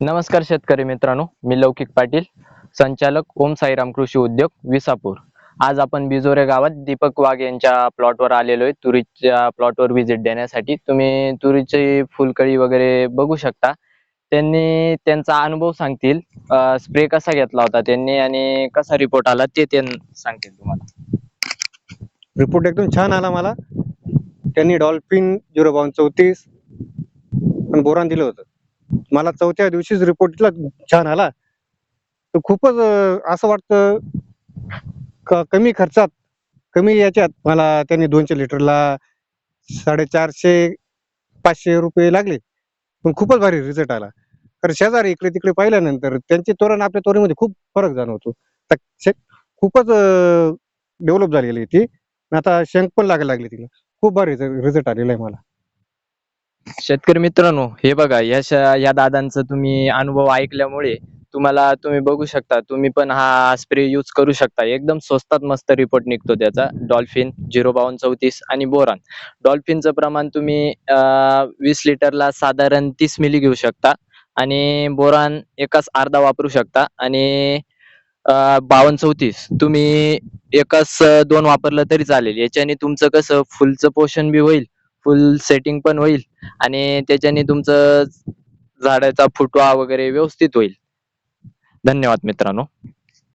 नमस्कार शेतकरी मित्रांनो मी लौकिक पाटील संचालक ओम साईराम कृषी उद्योग विसापूर. आज आपण बिजोरे गावात दीपक वाघ यांच्या प्लॉटवर आलेलो आहे. तुरीच्या प्लॉटवर व्हिजिट देण्यासाठी. तुम्ही तुरीची फुलकळी वगैरे बघू शकता. त्यांनी त्यांचा अनुभव सांगतील. स्प्रे कसा घेतला होता त्यांनी आणि कसा रिपोर्ट आला ते ते सांगतील तुम्हाला. रिपोर्ट एकदम छान आला मला. त्यांनी डॉल्फिन झिरो बावन चौतीस पण बोरान दिलं होतं. मला चौथ्या दिवशीच रिपोर्टला छान आला. तर खूपच असं वाटतं कमी खर्चात कमी याच्यात मला त्यांनी दोनशे लिटरला साडेचारशे पाचशे रुपये लागले. पण खूपच भारी रिझल्ट आला. कारण शेजारी इकडे तिकडे पाहिल्यानंतर त्यांची तोरण आपल्या तोरणीमध्ये खूप फरक जाणवतो. खूपच डेव्हलप झालेली ती. आता शंख पण लागायला लागली तिला. खूप भारी रिझल्ट आलेला आहे मला. शेतकरी मित्रांनो हे बघा या श- या दादांचा तुम्ही अनुभव ऐकल्यामुळे तुम्हाला तुम्ही बघू शकता तुम्ही पण हा स्प्रे यूज करू शकता. एकदम स्वस्तात मस्त रिपोर्ट निघतो त्याचा. डॉल्फिन झिरो बावन चौतीस आणि बोरान. डॉल्फिनचं प्रमाण तुम्ही वीस लिटरला साधारण तीस मिली घेऊ शकता आणि बोरान एकाच अर्धा वापरू शकता आणि बावन्न चौतीस. तुम्ही एकाच दोन वापरलं तरी चालेल. याच्याने तुमचं कसं फुलचं पोषण बी होईल फुल सेटिंग पण होईल आणि त्याच्याने तुमचं झाडाचा फुटवा वगैरे व्यवस्थित होईल. धन्यवाद मित्रांनो.